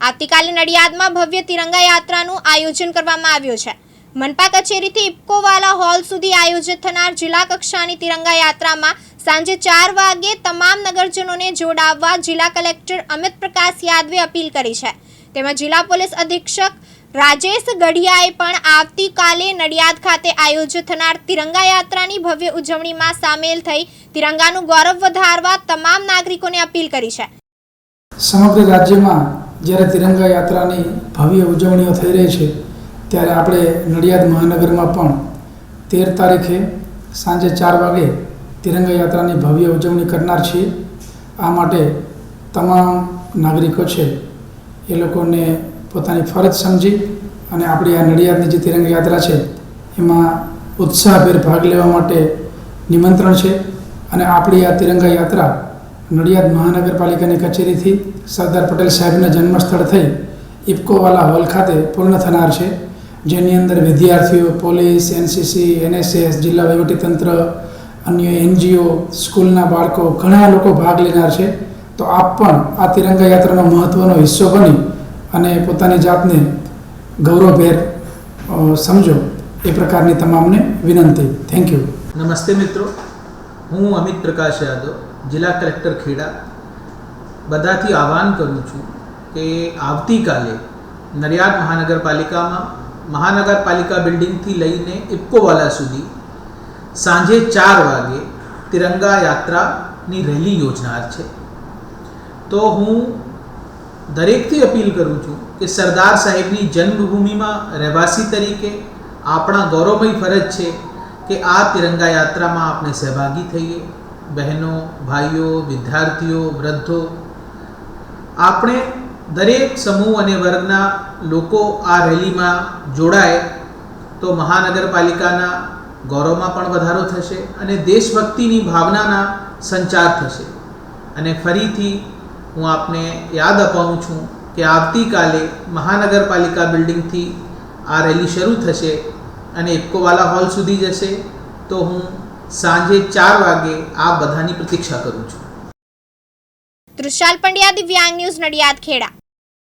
આવતીકાલે નડિયાદમાં ભવ્ય તિરંગા યાત્રાનું આયોજન કરવામાં આવ્યું છે. મનપા કચેરીથી ઇપકોવાલા હોલ સુધી આયોજિત થનાર જિલ્લા કક્ષાની તિરંગા યાત્રામાં સાંજે ચાર વાગે તમામ નગરજનોને જોડાવવા જિલ્લા કલેક્ટર અમિત પ્રકાશ યાદવે અપીલ કરી છે. તેમાં જિલ્લા પોલીસ અધિક્ષક રાજેશ ગઢિયાએ પણ આવતીકાલે નડિયાદ ખાતે આયોજિત થનાર તિરંગા યાત્રાની ભવ્ય ઉજવણીમાં સામેલ થઈ તિરંગાનું ગૌરવ વધારવા તમામ નાગરિકોને અપીલ કરી છે. સમગ્ર રાજ્યમાં જ્યારે તિરંગા યાત્રાની ભવ્ય ઉજવણીઓ થઈ રહી છે, ત્યારે આપણે નડિયાદ મહાનગરમાં પણ તેર તારીખે સાંજે ચાર વાગે તિરંગા યાત્રાની ભવ્ય ઉજવણી કરનાર છીએ. આ માટે તમામ નાગરિકો છે, એ લોકોને પોતાની ફરજ સમજી અને આપણી આ નડિયાદની જે તિરંગા યાત્રા છે, એમાં ઉત્સાહભેર ભાગ લેવા માટે નિમંત્રણ છે અને આપણી આ તિરંગા યાત્રા નડિયાદ મહાનગરપાલિકાની કચેરીથી સરદાર પટેલ સાહેબના જન્મસ્થળ થઈ ઇફકોવાલા હોલ ખાતે પૂર્ણ થનાર છે, જેની અંદર વિદ્યાર્થીઓ, પોલીસ, એનસીસી, એનએસએસ, જિલ્લા વહીવટીતંત્ર, અન્ય એનજીઓ, સ્કૂલના બાળકો, ઘણા લોકો ભાગ લેનાર છે. તો આપ પણ આ તિરંગા યાત્રાનો મહત્ત્વનો હિસ્સો બની અને પોતાની જાતને ગૌરવભેર સમજો એ પ્રકારની તમામને વિનંતી. થેન્ક યુ નમસ્તે મિત્રો. હું અમિત પ્રકાશ યાદવ. જિલ્લા કલેક્ટર ખેડા, બધાથી આહવાન કરું છું કે આવતીકાલે નડિયાદ મહાનગરપાલિકામાં, મહાનગરપાલિકા બિલ્ડિંગથી લઈને ઇપકોવાલા સુધી સાંજે ચાર વાગે તિરંગા યાત્રાની રેલી યોજનાર છે. તો હું દરેકથી અપીલ કરું છું કે સરદાર સાહેબની જન્મભૂમિમાં રહેવાસી તરીકે આપણા ગૌરવમય ફરજ છે કે આ તિરંગા યાત્રામાં આપણે સહભાગી થઈએ. બહેનો, ભાઈઓ, વિદ્યાર્થીઓ, વૃદ્ધો, આપણે દરેક સમૂહ અને વર્ગના લોકો આ રેલીમાં જોડાય તો મહાનગરપાલિકાના ગૌરવમાં પણ વધારો થશે અને દેશભક્તિની ભાવનાના સંચાર થશે. અને ફરીથી હું આપને યાદ અપાવું છું કે આવતીકાલે મહાનગરપાલિકા બિલ્ડિંગથી આ રેલી શરૂ થશે અને ઇફકોવાલા હોલ સુધી જશે. તો હું સાંજે ચાર વાગે આ બધાની પ્રતીક્ષા કરું છું. તૃષાલ પંડ્યા દિવ્યાંગ ન્યૂઝ નડિયાદ ખેડા.